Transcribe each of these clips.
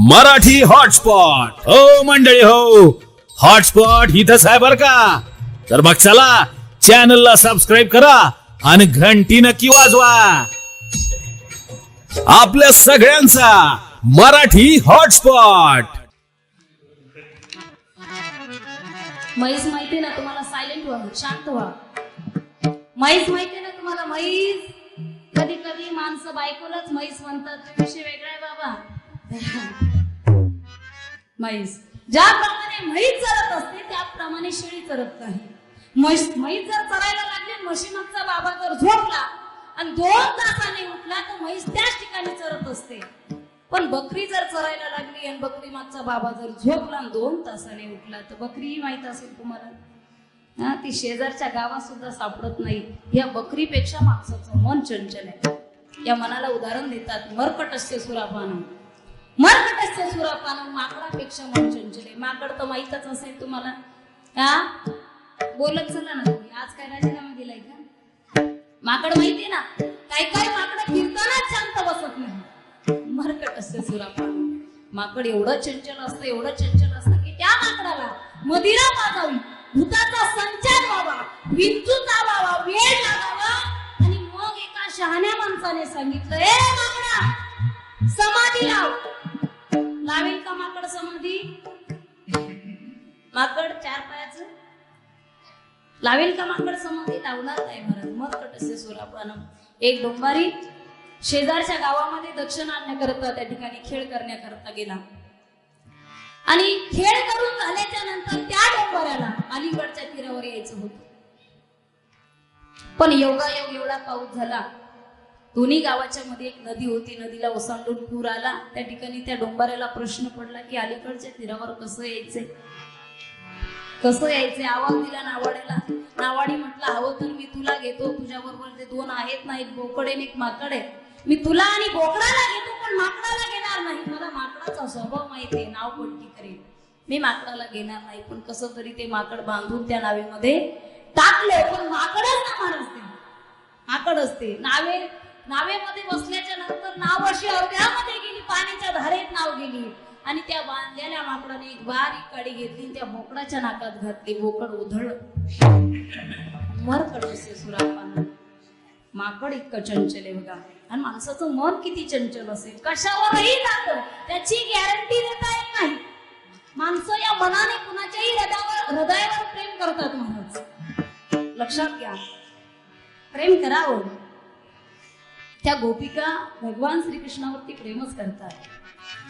Marathi hotspot. हो मंडळी हो. हॉटस्पॉट इथंच आहे बर का? तर मग चला चॅनलला सबस्क्राईब करा आणि घंटी नक्की वाजवा. आपल्या सगळ्यांचा मराठी हॉटस्पॉट. म्हैस माहिती ना तुम्हाला? सायलेंट व्हा शांत व्हा. म्हैस माहिती ना तुम्हाला? म्हैस! कधी कधी माणसं बायकोलाच म्हैस म्हणतात. विषय वेगळा आहे बाबा. म्हैस. ज्याप्रमाणे म्हैस चरत असते त्याप्रमाणे शेळी चरत नाही. म्हैस म्हैस जर चरायला लागली म्हशीमागचा बाबा जर झोपला आणि दोन तासाने उठला तर म्हैस त्याच ठिकाणी चरत असते. पण बकरी जर चरायला लागली आणि बकरी मागचा बाबा जर झोपला आणि दोन तासाने उठला तर बकरीही माहीत असेल तुम्हाला. हा ती शेजारच्या गावात सुद्धा सापडत नाही. या बकरीपेक्षा माणसाचं मन चंचल आहे. या मनाला उदाहरण देतात मरकटस्य सुरापानं. मरकटस्य सुरापानं माकडापेक्षा मन चंचल आहे. माकड तर माहीतच असेल तुम्हाला. हा? बोलत चला ना तुम्ही. आज काय राजीनामा दिलाय का? माकड माहितीये ना? काही काही माकड फिरतानाच शांत बसत नाही. मरकट असते सुरापानं. माकड एवढं चंचल असतं एवढं चंचल असतं की त्या माकडाला मदिरा पाजावी. भूताचा संचार व्हावा विंचू चावावा वेळ लागावा. आणि मग एका शहाण्या माणसाने सांगितलं ए माकडा समाधी लाव. लावेल का माकड समाधी? माकड चार पायाचं? लावेल का माकड समाधी? लावणार नाही म्हणत मग कटसे सुरापानं एक डोंबारी शेजारच्या गावामध्ये दक्षिण आणण्याकरता त्या ठिकाणी खेळ करण्याकरता गेला. आणि खेळ करून झाल्याच्यानंतर त्या डोंगराला अलीकडच्या तीरावर यायचं होत. पण योगायोग एवढा पाऊस झाला दोन्ही गावाच्या मध्ये एक नदी होती. नदीला ओसांडून पूर आला. त्या ठिकाणी त्या डोंबऱ्याला प्रश्न पडला की अलीकडच्या तीरावर कसं यायचंय? कसं यायचंय? आवाज दिला नावाड्याला. नावाडी म्हटलं हवं तर मी तुला घेतो. तुझ्या बरोबर ते दोन आहेत ना एक बोकड आहे एक माकड आहे. मी तुला आणि बोकडाला घेतो पण माकडाला घेणार नाही. मला माकडाचा स्वभाव माहीत आहे नाव कोणती करेल. मी माकडाला घेणार नाही पण कसं तरी ते माकड बांधून त्या नावेमध्ये टाकले पण माकडच ना माणूस ते माकड असते. नावे नावेमध्ये बसल्याच्या नंतर नाव अशी अर्ध्यामध्ये गेली पाण्याच्या धारेत नाव गेली. आणि त्या बांधलेल्या माकडाने एक बारीक काडी घेतली त्या बोकडाच्या नाकात घातली. बोकड उधळ मर कडवसे सुरापाना. माकड इतकं चंचल आहे बघा. आणि माणसाचं मन किती चंचल असेल? कशावरही जात त्याची गॅरंटी देता येत नाही. माणसं या मनाने कुणाच्याही हृदयावर हृदयावर प्रेम करतात महाराज. लक्षात घ्या. प्रेम करावं हो. त्या गोपिका भगवान श्रीकृष्णावरती प्रेमच करतात.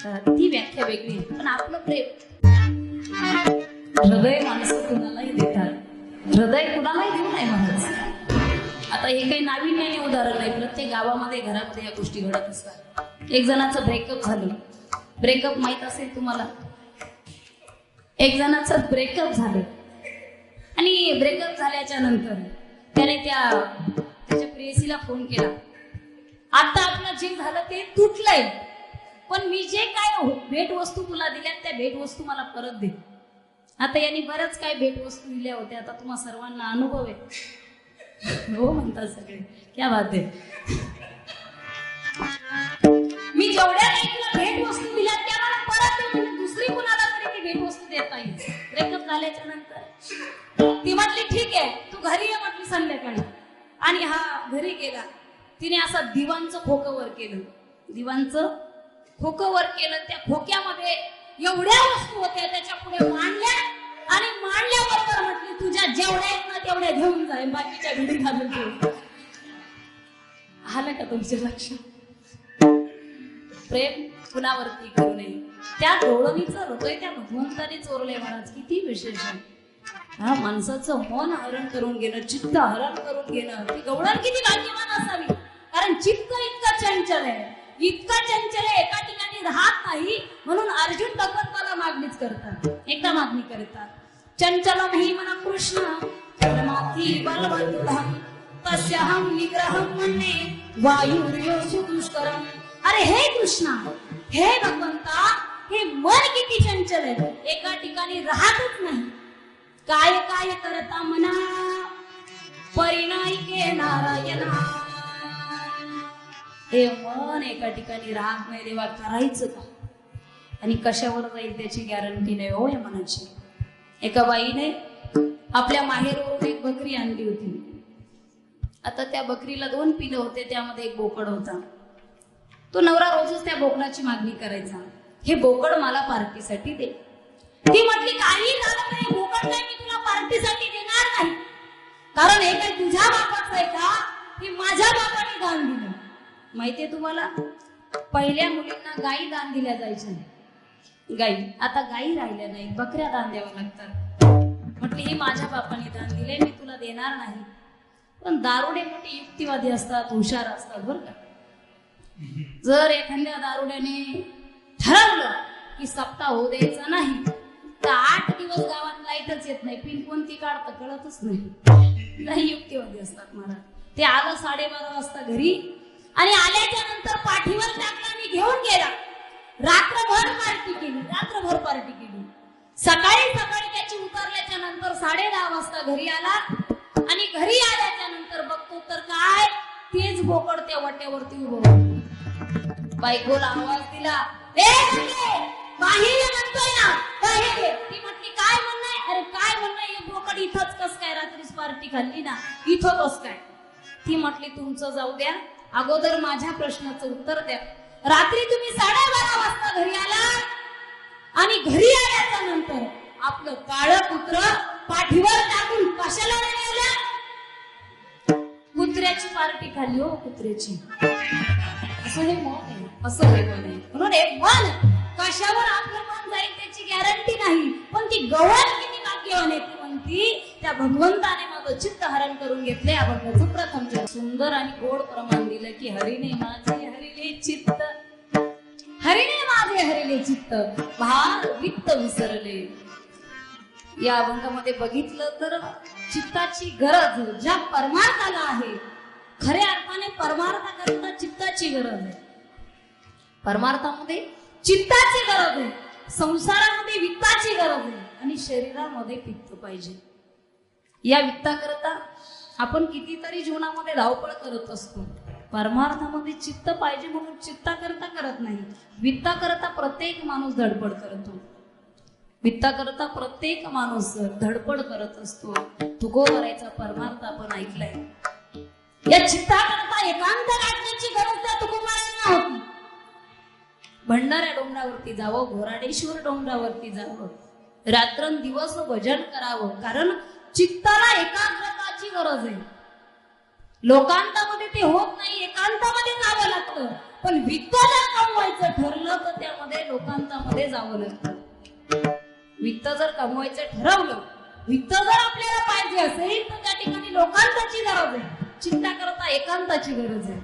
तर ती व्याख्या वेगळी आहे. पण आपलं प्रेम. हृदय माणसं कुणालाही देतात. हृदय कुणालाही देऊ नये महाराज. आता हे काही नाविन्याने उदाहरण नाही प्रत्येक गावामध्ये घरामध्ये या गोष्टी घडत असतात. एक जणाचं ब्रेकअप झालं. ब्रेकअप माहीत असेल तुम्हाला? एक जणाचं ब्रेकअप झालं. आणि ब्रेकअप झाल्याच्यानंतर त्याने त्या त्याच्या प्रेयसीला फोन केला. आता आपलं जे झालं ते तुटलंय. पण मी जे काय भेटवस्तू तुला दिल्यात त्या भेटवस्तू मला परत दे. आता यांनी बऱ्याच काय भेटवस्तू दिल्या होत्या. आता तुम्हा सर्वांना अनुभव आहे. हो म्हणतात सगळे. क्या बात आहे. मी जेवढ्या काही भेट वस्तू दिल्या त्या मला परत दुसरी कुणाला तरी ती भेट वस्तू देता येईल. ब्रेकअप झाल्याच्यानंतर. ती म्हटली ठीक आहे तू घरी ये म्हटली संध्याकाळी. आणि हा घरी गेला. तिने असा दिवांचं खोकं वर केलं. दिवांचं खोकं वर केलं. त्या खोक्यामध्ये एवढ्या वस्तू होत्या त्याच्या पुढे मांडल्या. आणि मांडल्याबरोबर म्हटली तुझ्या जेवढ्या आहेत ना तेवढ्या घेऊन जाय बाकीच्या घरी घालून ठेव. आलं का तुमच्या लक्षात प्रेम कुणावरती करू नये? त्या डोळणीचं हृदय त्या भगवंताने चोरले महाराज किती विशेष आहे. हा माणसाचं मन हरण करून घेणं चित्त हरण करून घेणं ती गवळण किती भाग्यवान असावी. कारण चित्त इतकं चंचल आहे. इतका चंचल आहे एका ठिकाणी राहत नाही म्हणून अर्जुन भगवंताला मागणीच करतात. एकदा मागणी करतात. चंचलम हि मन कृष्ण परमार्थी बलवंतम तस्याहम निग्रहम मन्ये वायुर्योषु दुष्करम अरे हे कृष्णा हे भगवंता हे मन किती चंचल आहे. एका ठिकाणी राहतच नाही. काय काय करता मना? परिणायके नारायणा. हे मन एका ठिकाणी राहत नाही देवा करायचं का? आणि कशावर जाईल त्याची गॅरंटी नाही हो या मनाची. एका बाईने आपल्या माहेरवरून एक बकरी आणली होती. आता त्या बकरीला दोन पिलं होते त्यामध्ये एक बोकड होता. तो नवरा रोजच त्या बोकडाची मागणी करायचा. हे बोकड मला पार्टीसाठी दे. ती म्हटली काही झालं नाही बोकड नाही मी तुला पार्टीसाठी देणार नाही. कारण हे काही तुझ्या बापाचं आहे का? की माझ्या बापाने दान दिलं. माहितीये तुम्हाला? पहिल्या मुलींना गायी दान दिल्या जायच्या गाई आता गायी राहिल्या नाही बकऱ्या दान द्याव्या लागतात. म्हटले हे माझ्या बापाने दान दिले मी तुला देणार नाही. पण दारुडे मोठे युक्तिवादी असतात हुशार असतात बरं का? जर एखाद्या दारुड्याने ठरवलं की सप्ताह होऊ द्यायचा नाही तर आठ दिवस गावात लाईटच येत नाही पिन कोणती काढतं कळतच नाही. नाही युक्तिवादी असतात मला ते आलं साडेबारा वाजता घरी आणि आल्याच्यानंतर पाठीवर टाकला आणि घेऊन गेला. रात्रभर पार्टी केली रात्रभर पार्टी केली. सकाळी सकाळी त्याची उतरल्याच्या नंतर साडे दहा वाजता घरी आला. आणि घरी आल्याच्यानंतर बघतो तर काय? तेच बोकड त्या वाट्यावरती उभं बायकोला आवाज दिला ए बाहेर म्हणतोय ना बाहेर ती म्हटली काय म्हणणं अरे काय म्हणणं हे बोकड इथंच कस काय रात्रीच पार्टी खाल्ली ना? इथं कस काय? ती म्हटली तुमचं जाऊ द्या. अगोदर माझ्या प्रश्नाचं उत्तर द्या. रात्री तुम्ही साडेबारा वाजता घरी आला आणि घरी आल्याच्यानंतर आपलं काळ कुत्र पाठीवर टाकून कशाला नाही आलं कुत्र्याची पार्टी खाल्ली हो कुत्र्याची. असं हे मन आहे. असं हे मन आहे. म्हणून हे मन कशावर आपलं मन जाईल त्याची गॅरंटी नाही. पण ती गवत किती भाग्यवान आहे. ती त्या भगवंताने माझं चित्त हरण करून घेतले अभंगाचं प्रथम सुंदर आणि गोड प्रमाण दिलं की हरिने माझे हरिले चित्त. हरिने माझे हरिले चित्त. भार वित्त विसरले. या अभंगामध्ये बघितलं तर चित्ताची गरज ज्या परमार्थाला आहे खऱ्या अर्थाने परमार्थाकरता चित्ताची गरज आहे. परमार्थामध्ये चित्ताची गरज आहे. संसारामध्ये वित्ताची गरज आहे आणि शरीरामध्ये पित्त पाहिजे. या वित्ताकरता आपण कितीतरी जीवनामध्ये धावपळ करत असतो. परमार्थामध्ये चित्त पाहिजे म्हणून चित्ताकरता करत नाही. वित्ताकरता प्रत्येक माणूस धडपड करतो. वित्ताकरता प्रत्येक माणूस धडपड करत असतो. तुको करायचा परमार्थ आपण ऐकलाय. या चित्ताकरता एकांत गाठण्याची गरज त्या भंडाऱ्या डोंगरावरती जावं घोराडेश्वर डोंगरावरती जावं. रात्रंदिवस भजन करावं. कारण चित्ताला एकाग्रताची गरज आहे. लोकांतामध्ये ते होत नाही एकांतामध्ये जावं लागतं. पण वित्त जर कमवायचं ठरलं तर त्यामध्ये लोकांतामध्ये जावं लागतं. वित्त जर कमवायचं ठरवलं वित्त जर आपल्याला पाहिजे असेल तर त्या ठिकाणी लोकांताची गरज आहे. चिंता करता एकांताची गरज आहे.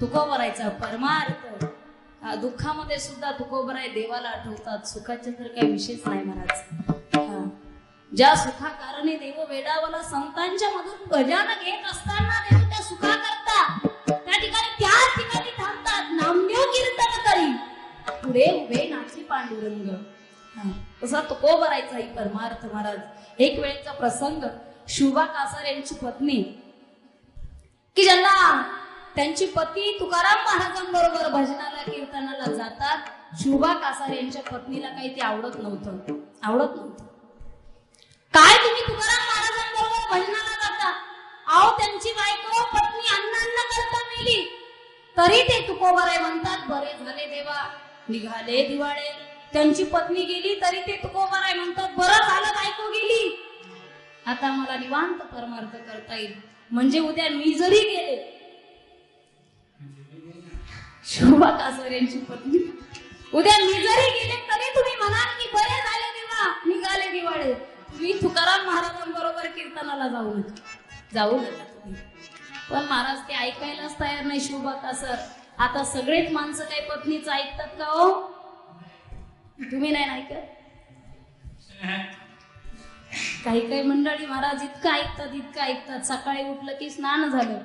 तुकोबरायचा परमार्थ. दुःखामध्ये सुद्धा तुकोबराय देवाला आठवतात. सुखाचे तर काही विशेष नाही महाराज. ज्या सुखाकारणे देव वेडावाला संतांच्या मधून गजान घेत असताना देव त्या सुखा करता त्या ठिकाणी त्याच ठिकाणी थांबतात. नामदेव कीर्तन करी. पुढे उभे नाची पांडुरंग. तसा तुको भरायचा ही परमार्थ महाराज. एक वेळेचा प्रसंग. शुभा कासार यांची पत्नी त्यांची पती तुकाराम महाराजांबरोबर भजनाला कीर्तनाला जातात. शुभा कासार यांच्या पत्नीला काही ते आवडत नव्हतं. आवडत नव्हतं. काय तुम्ही तुकाराम महाराजांबरोबर भजनाला जाता? अहो त्यांची बायको पत्नी अण्णांना करता मेली. तरी ते तुकोबराय म्हणतात बरे झाले देवा निघाले दिवाळे. त्यांची पत्नी गेली तरी ते तुकोबराय म्हणतात बरं झालं बायको गेली. आता मला निवांत परमार्थ करता येईल. म्हणजे उद्या मी जरी गेले शोभा कासर यांची पत्नी. उद्या मी जरी गेले तरी तुम्ही म्हणाल की बरे झाले देवा. निघाले दिवाळे. तुम्ही तुकाराम महाराजांबरोबर कीर्तनाला जाऊ नका जाऊ नका तुम्ही. पण महाराज ते ऐकायलाच तयार नाही शोभा कासर. आता सगळेच माणसं काही पत्नीचं ऐकतात का हो? तुम्ही नाही ना ऐकत? काही काही मंडळी महाराज इतकं ऐकतात इतकं ऐकतात. सकाळी उठलं की स्नान झालं.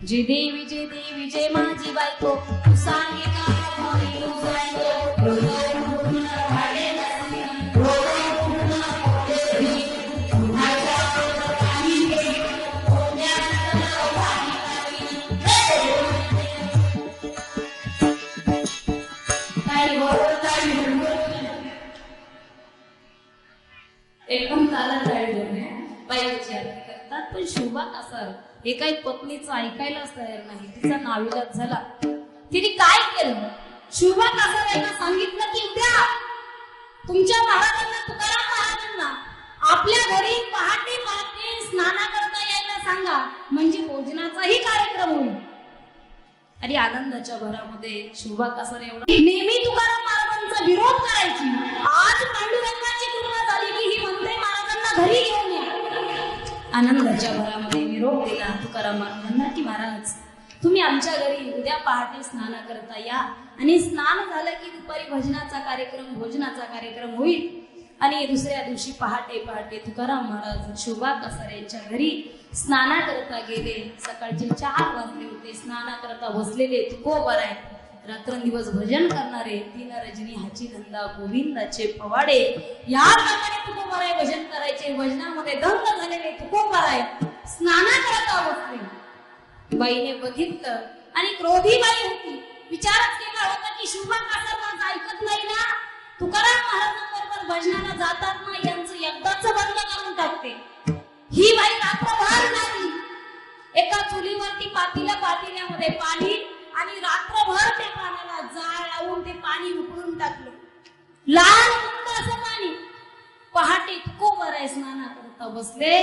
जे देवी जे देवी जे माझी बायको. तू सांगे एकदम ताला जाईल पाहिजे करतात पण शोभा कसा हे काही पत्नीचं ऐकायलाच तयार नाही. तिचा नाविलाज झाला. तिने काय केलं? शोभा कासार सांगितलं की उद्या तुमच्या महाराजांना तुकाराम महाराजांना आपल्या घरी पहाटे पहाटे स्नाना करता यायला सांगा. म्हणजे भोजनाचाही कार्यक्रम होईल. अरे आनंदाच्या भरामध्ये शोभा कासर एवढा नेहमी तुकाराम महाराजांचा विरोध करायची. आज पांडुरंगाची कृपा झाली की ही मंत्री महाराजांना घरी घेऊन आनंदाच्या भरामध्ये निरोप दिला. तुकाराम की महाराज तुम्ही आमच्या घरी उद्या पहाटे स्नान करता या. आणि स्नान झालं की दुपारी भजनाचा कार्यक्रम भोजनाचा कार्यक्रम होईल. आणि दुसऱ्या दिवशी पहाटे पहाटे तुकाराम महाराज शोभा कसार यांच्या घरी स्नाना करता गेले. सकाळचे चार वाजले होते. स्नाना करता बसलेले तुकोबर आहे रात्रंदिवस भजन करणारे तीन रजनी हाची धंदा गोविंदाचे फवाडे या प्रकारे तुकोबाराय भजन करायचे. भजनामध्ये दंग झालेले तुकोबाराय स्नाना करत बसले बाईने बघितलं आणि क्रोधी बाई होती. विचारच केला होता की शुभा कासर माझं ऐकत नाही ना? तुकाराम महाराजांबरोबर भजनाला जातात ना यांचं एकदाच बंद करून टाकते. ही बाई रात्रभर झाली. एका चुलीवरती पातीला पातील्यामध्ये पाणी आणि रात्रभर त्या पाण्याला जाळ लावून ते पाणी उकळून टाकलं. लाल असं पाणी पहाटे कोवर आहे स्नाना करता बसले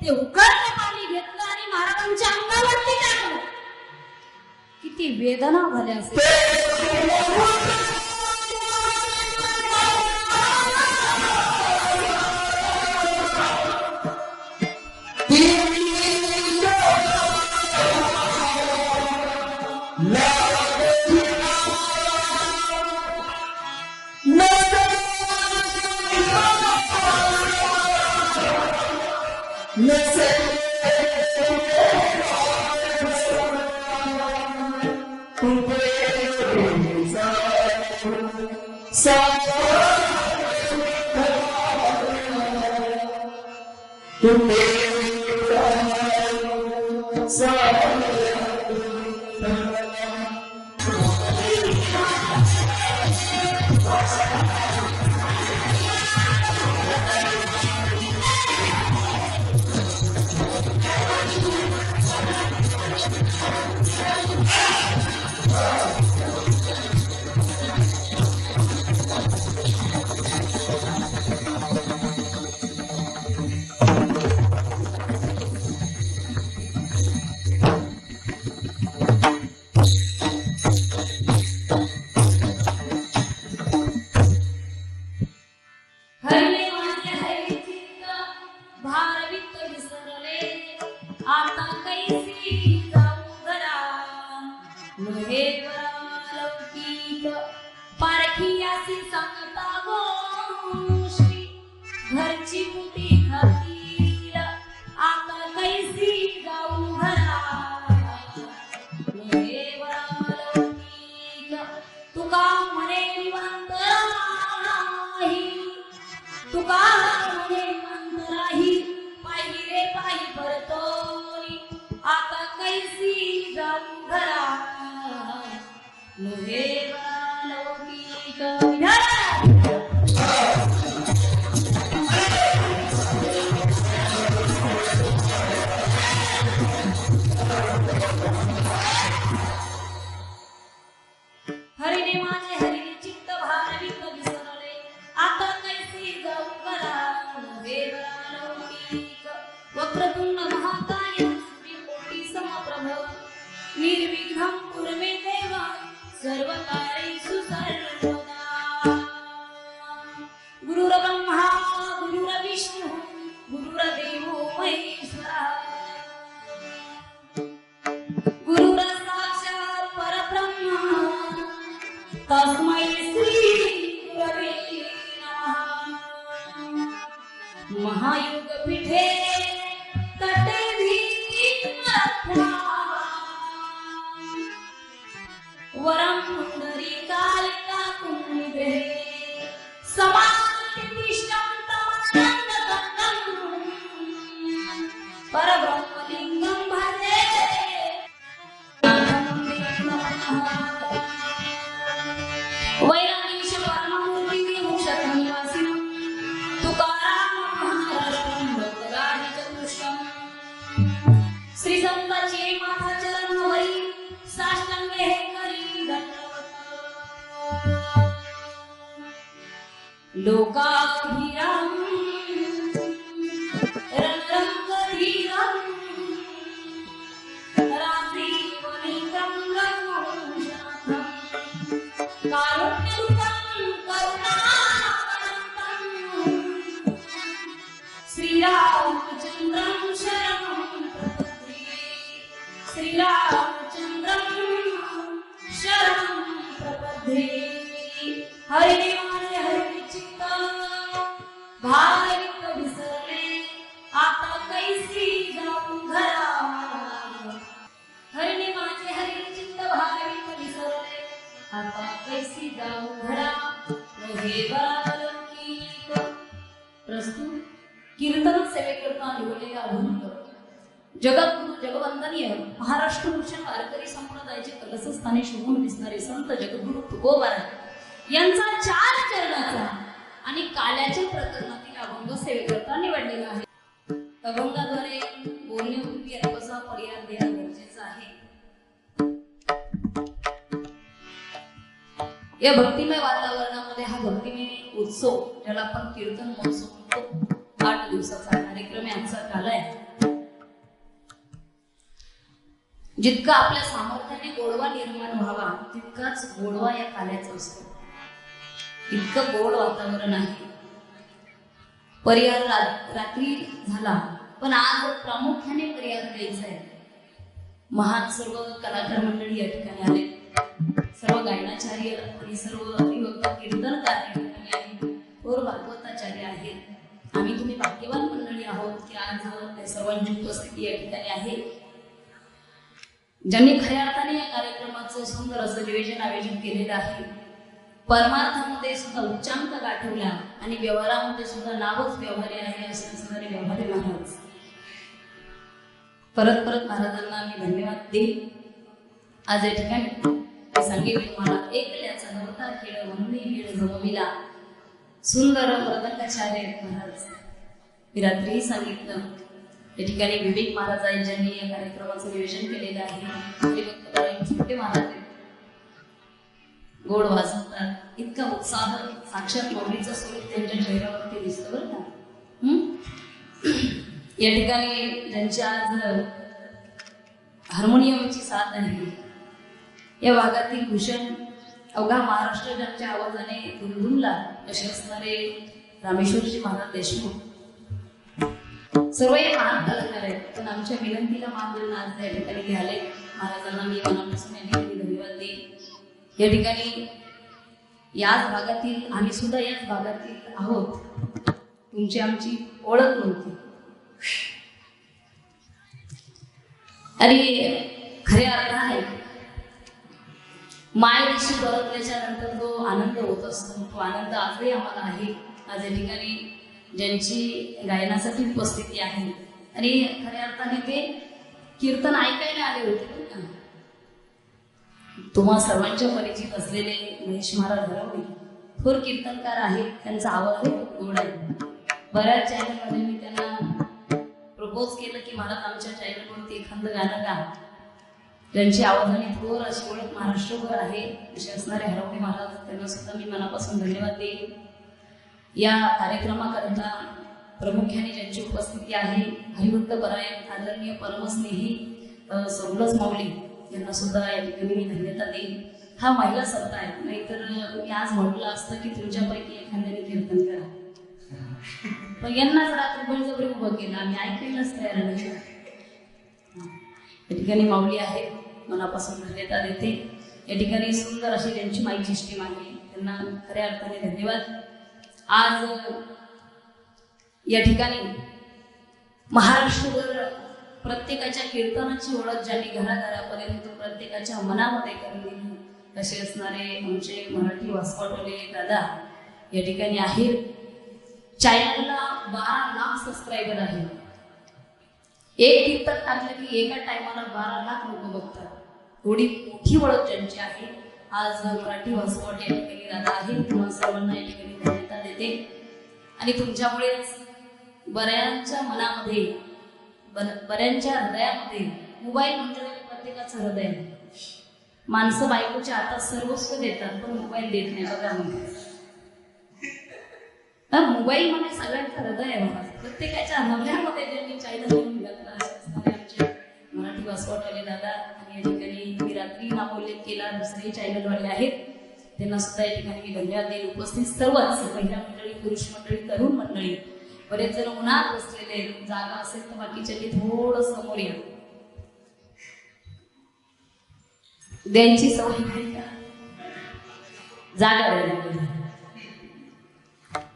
ते उकळलं पाणी घेतलं आणि महाराजांच्या अंगावरती टाकलं. किती वेदना झाल्या असते हरले निर्विघ्नं कुर्मे देव सर्व Wait जगद्गुरु जगवंदनीय महाराष्ट्र भूषण वारकरी संप्रदायाचे कलसस्थानी शोभून दिसणारे संत जगद्गुरु तुकोबारा यांचा चार चरणाचा. आणि काल्याच्या प्रकरणातील अभंग सेवेकरता निवडलेला आहे. अभंगाद्वारे बोलण्यापूर्वी अल्पसा पर्याय देणं गरजेचं आहे. या भक्तिमय वातावरणामध्ये हा भक्तिमय उत्सव ज्याला आपण कीर्तन महोत्सव म्हणतो आठ दिवसाचा कार्यक्रम यांचा काल आहे जितका आपल्या सामर्थ्याने गोडवा निर्माण व्हावा तितकाच गोडवा या काल्याचा असतो. इतकं गोड वातावरण आहे. पर्याय रात्री झाला पण आज प्रामुख्याने पर्याय द्यायचा आहे. महान सर्व कलाकार मंडळी या ठिकाणी आले. सर्व गायनाचार्य आणि सर्व हरिभक्त कीर्तनकार या ठिकाणी आहेत. थोर भागवताचार्य आहेत. आम्ही तुम्ही भाग्यवान मंडळी आहोत की आज त्या सर्वांची उपस्थिती या ठिकाणी आहे. ज्यांनी खऱ्या अर्थाने या कार्यक्रमाचं सुंदर असं नियोजन आयोजन केलेलं आहे परमार्थामध्ये सुद्धा उच्चांक गाठवला आणि व्यवहारामध्ये सुद्धा नावच व्यवहारी आहे असं असणारे व्यवहारी महाराज परत परत महाराजांना मी धन्यवाद देईन. आज या ठिकाणी सांगितले तुम्हाला एकल्याचा नव्हता खेळ म्हणून खेळ जमविला सुंदर मृदंगाचार्य महाराज मी रात्रीही सांगितलं या ठिकाणी विवेक महाराज आहेत ज्यांनी या कार्यक्रमाचं नियोजन केलेलं आहे. छोटे महाराज गोड वाजवतात. इतका उत्साह साक्षात मौलीचं स्वरूप त्यांच्या चेहऱ्यावरती दिसतं बरं का. या ठिकाणी ज्यांच्या आज हार्मोनियमची साथ आहे या भागातील भूषण अवघा महाराष्ट्र ज्यांच्या आवाजाने दुमदुमला असे असणारे रामेश्वरजी महाराज देशमुख. सर्व हे महान कलाकार आहेत पण आमच्या विनंतीला मान देऊन आज या ठिकाणी घ्यायला महाराजांना मी मनापासून धन्यवाद देईन. या ठिकाणी याच भागातील आम्ही सुद्धा याच भागातील आहोत. तुमची आमची ओळख नव्हती. आणि खऱ्या अर्थाने मायदेशी परतल्याच्या नंतर तो आनंद होत असतो. तो आनंद आजही आम्हाला आहे. आज या ठिकाणी ज्यांची गायनासाठी उपस्थिती आहे. आणि खऱ्या अर्थाने ते कीर्तन ऐकायला आले होते तुम्हा सर्वांच्या परिचित असलेले महेश महाराज घरवणे थोर कीर्तनकार आहेत त्यांचा आवाज गोड आहे. बऱ्याच चॅनलमध्ये मी त्यांना प्रपोज केलं की मला आमच्या चॅनलवरती एखादं गाणं गा. त्यांची आवाजाने थोर अशी ओळख महाराष्ट्रभर आहे. असे असणारे हरवणे महाराज त्यांना सुद्धा मी मनापासून धन्यवाद देईन. या कार्यक्रमाकरता प्रामुख्याने ज्यांची उपस्थिती आहे हरिभक्त परायण आदरणीय परमस्नेही अ, सौलज माऊली यांना सुद्धा या ठिकाणी मी धन्यता देईन. हा महिला सत्ता आहे. नाहीतर मी आज म्हटलं असतं की तुमच्यापैकी एखाद्याने कीर्तन करा. पण यांनाच रात्री बळजबरी उभं केलं. आम्ही ऐकायलाच तयार नाही. या ठिकाणी माऊली आहे मनापासून धन्यता देते. या ठिकाणी सुंदर अशी त्यांची माईची स्टीम आहे त्यांना खऱ्या अर्थाने धन्यवाद. आज या ठिकाणी महाराष्ट्रभर प्रत्येकाच्या कीर्तनाची ओळख ज्यांनी घराघरापर्यंत प्रत्येकाच्या मनामध्ये करून दिली. असणारे आमचे मराठी वासपाटोले दादा या ठिकाणी आहेत. चॅनलला बारा लाख सबस्क्रायबर आहेत. एक कीर्तन टाकलं की एका टायमाला बारा लाख लोक बघतात. थोडी मोठी ओळख ज्यांची आहे. आज मराठी वासपाट या ठिकाणी दादा आहे तुम्हाला सर्वांना या ठिकाणी धन्यता देते आणि तुमच्यामुळेच बऱ्याचच्या मनामध्ये बऱ्यांच्या हृदयामध्ये मोबाईल म्हणजे प्रत्येकाचं हृदय. आहे. माणसं बायकोच्या हातात सर्वस्व देतात पण मोबाईल देत नाही बघा म्हणजे मोबाईल म्हणजे सगळ्यांचं हृदय आहे प्रत्येकाच्या हृदयामध्ये त्यांनी चायना म्हणून घातला मराठी वासवाटवाले दादा आणि या ठिकाणी मी रात्री नामोल्लेख केला दुसरे चॅनलवाले आहेत. त्यांना सुद्धा या ठिकाणी मी धन्यवाद देईल. उपस्थित सर्वच महिला मंडळी पुरुष मंडळी तरुण मंडळी. बरेच जण उन्हात बसलेले जागा असेल तर बाकीच्या थोडं समोर या. द्यायची सवय नाही का? जागा द्यायला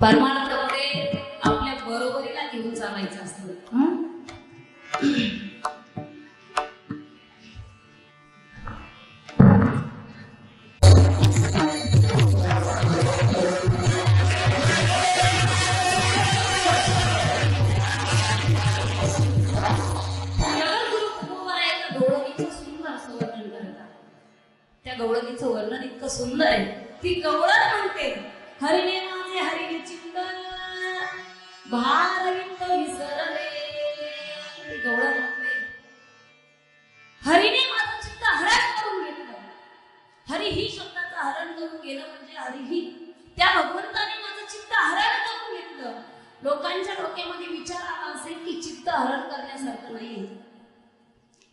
परमानंदामध्ये आपल्या बरोबरीला घेऊन चालायचं असतं. इतकं सुंदर आहे. ती गवळण म्हणते. हरिणे माझे हरिने चिंतन भारविंत विसरले ती गवळण म्हणते. हरिने माझं चित्त हरण करून घेतलं. हरी ही शब्दाचं हरण करून गेलं म्हणजे हरी ही. त्या भगवंताने माझं चित्त हरण करून घेतलं. लोकांच्या डोक्यामध्ये विचार आला असेल की चित्त हरण करण्यासारखं नाही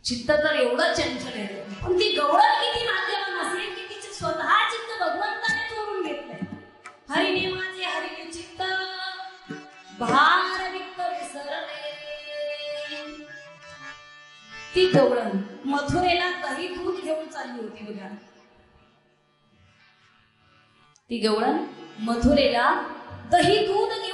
चित्त तर एवढं चंचल आहे. पण ती गवळण हरिने माझे हरिने चित्त. भार वित्त विसरले ती गवळण मथुरेला दही दूध घेऊन चालली होती बघा. ती गवळण मथुरेला दही दूध घेऊन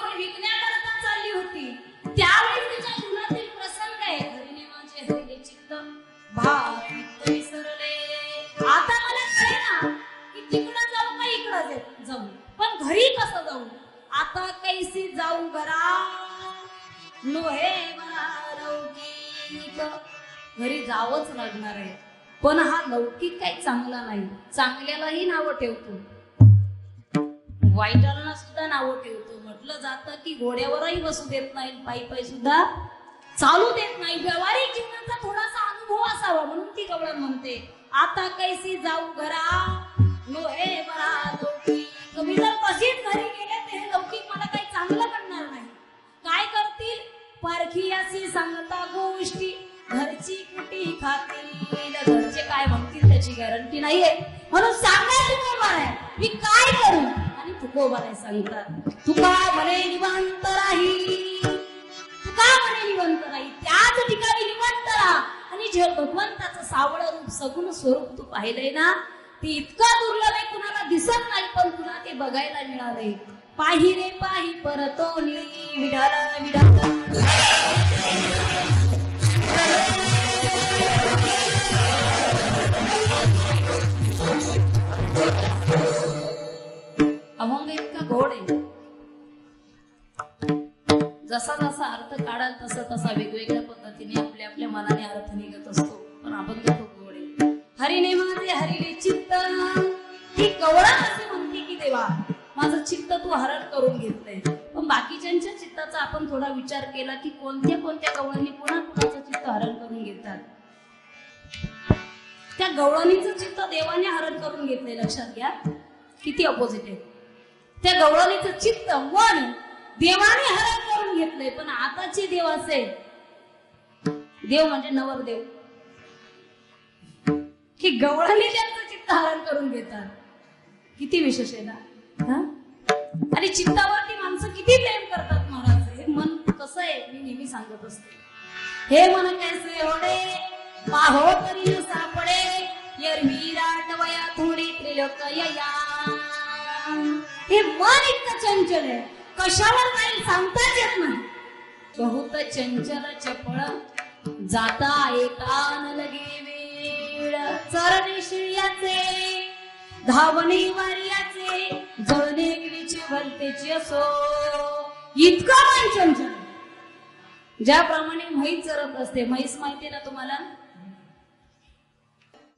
पण हा लौकिक काही चांगला नाही. चांगल्यालाही नावं ठेवतो. वाईटांना सुद्धा नावं ठेवतो. म्हटलं जातं की घोड्यावरही बसू देत नाही पायी पायी सुद्धा चालू देत नाही. व्यावहारिक जीवनाचा थोडासा अनुभव असावा म्हणून ती गवळण म्हणते. आता कैसी जाऊ घरा नोहे बरा लौकिक मी जर तशीच घरी गेले ते लौकिक मला काही चांगलं करणार नाही. काय करतील? पारखियाशी सांगता गोष्टी. घरची कुटी खातील घरचे काय म्हणतील त्याची गॅरंटी नाहीये. म्हणून सांगायला तुकोबा मी काय करू? आणि तुकोबा नाही सांगतात तुका म्हणे निवांत राही? तुका म्हणे निवंत राही? त्याच ठिकाणी निवंत राहा. आणि जे भगवंताचं सावळ रूप सगुण स्वरूप तू पाहिलंय ना ते इतकं दुर्लभ आहे कुणाला दिसत नाही पण तुला ते बघायला मिळालंय. पाही रे पाही परतोनी विडाला विडाला. अभंग इतका गोड आहे जसा जसा अर्थ काढाल तसा तसा वेगवेगळ्या पद्धतीने आपल्या आपल्या मनाने अर्थ निघत असतो. पण अभंग खूप गोड आहे हरिने माझे हरिने चित्त ही गवळा असे म्हणते की देवा. माझं चित्त तू हरण करून घेतलंय. पण बाकीच्यांच्या चित्ताचा आपण थोडा विचार केला की कोणत्या कोणत्या गवळांनी पुन्हा कुणाचं चित्त हरण करून घेतात? त्या गवळणीचं चित्त देवाने हरण करून घेतलंय लक्षात घ्या. किती अपोजिट आहे. त्या गवळणीचं चित्त मन देवाने हरण करून घेतलंय. पण आताचे देव असे देव म्हणजे नवरदेव. की गवळणी त्यांचं चित्त हरण करून घेतात. किती विशेष आहे ना? आणि चित्तावरती माणसं किती प्रेम करतात महाराज. हे मन कसं आहे मी नेहमी सांगत असते. हे मन कैसे एवढे पाहो तरी सापडे एरवी राटवया थोडी त्रिलोक यया हे मन इतकं चंचल आहे. कशावर जाईल सांगताच येत नाही. बहुत चंचल चपळ जाता एकान लगे वेळ. चरणे शिळ्याचे धावणे वार्याचे जळणे गिरीचे भलतेचे असो. इतकं मन चंचल ज्याप्रमाणे म्हैस चरत असते म्हैस माहितीये ना तुम्हाला?